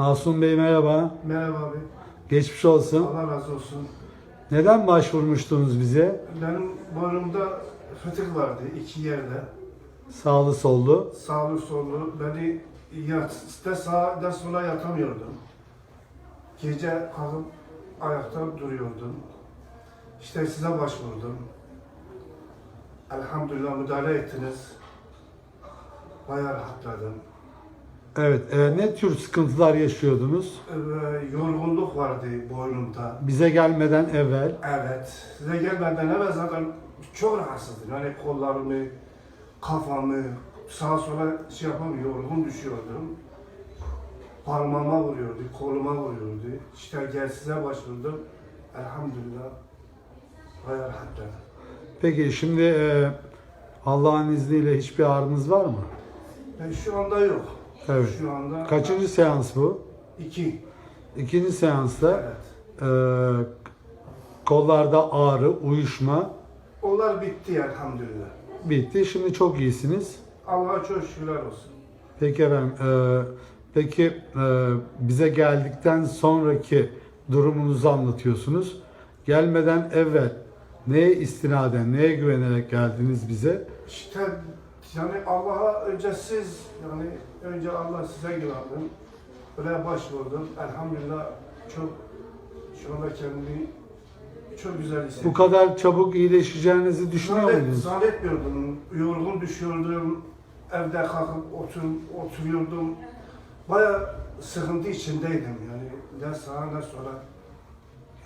Masum Bey merhaba. Merhaba abi. Geçmiş olsun. Allah razı olsun. Neden başvurmuştunuz bize? Benim boynumda fıtık vardı iki yerde. Sağlı sollu. Sağlı sollu. Beni yat, de sağa da sola yatamıyordum. Gece kalkıp ayakta duruyordum. İşte size başvurdum. Elhamdülillah müdahale ettiniz. Bayağı rahatladım. Evet, e, ne tür sıkıntılar yaşıyordunuz? Ee, yorgunluk vardı boynumda. Bize gelmeden evvel. Evet. Size gelmeden evvel zaten çok rahatsızdım. Yani kollarımı, kafamı sağa sola şey yapamıyorum, yorgun düşüyordum. Parmağıma vuruyordu, koluma vuruyordu. İşte gel size başvurdum. Elhamdülillah bayağı rahatladım. Peki şimdi e, Allah'ın izniyle hiçbir ağrınız var mı? Ben şu anda yok. Evet. Şu anda Kaçıncı seans bu? iki. İkinci seansta Evet. e, kollarda ağrı, uyuşma Onlar bitti elhamdülillah. bitti. Şimdi çok iyisiniz. Allah'a çok şükürler olsun. Peki efendim, e, peki e, bize geldikten sonraki durumunuzu anlatıyorsunuz. Gelmeden evvel neye istinaden, neye güvenerek geldiniz bize? İşte yani Allah'a önce siz yani önce Allah size güvendim. Böyle başvurdum. Elhamdülillah çok şu anda kendimi çok güzel Bu hissediyorum. kadar çabuk iyileşeceğinizi düşünüyor Zannet, muydunuz? zannetmiyordum. Yorgun düşüyordum. Evde kalkıp otur, oturuyordum. Baya sıkıntı içindeydim yani. Ne sağa ne sola.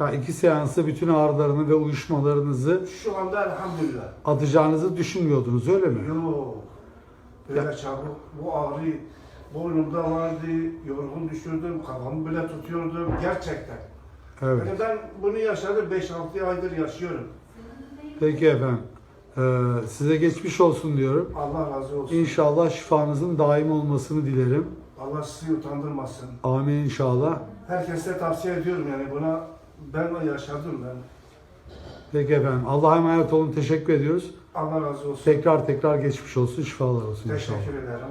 Ya iki seansta bütün ağrılarını ve uyuşmalarınızı Şu anda elhamdülillah. atacağınızı düşünmüyordunuz öyle mi? Yok. Böyle çabuk. Bu ağrı boynumda vardı. Yorgun düşürdüm. Kafamı böyle tutuyordum. Gerçekten. Evet. Yani ben bunu yaşadım. 5-6 aydır yaşıyorum. Peki efendim. Ee, size geçmiş olsun diyorum. Allah razı olsun. İnşallah şifanızın daim olmasını dilerim. Allah sizi utandırmasın. Amin inşallah. Herkese tavsiye ediyorum yani buna ben de yaşadım ben. Peki efendim. Allah'a emanet olun. Teşekkür ediyoruz. Allah razı olsun. Tekrar tekrar geçmiş olsun. Şifalar olsun inşallah. Teşekkür ederim.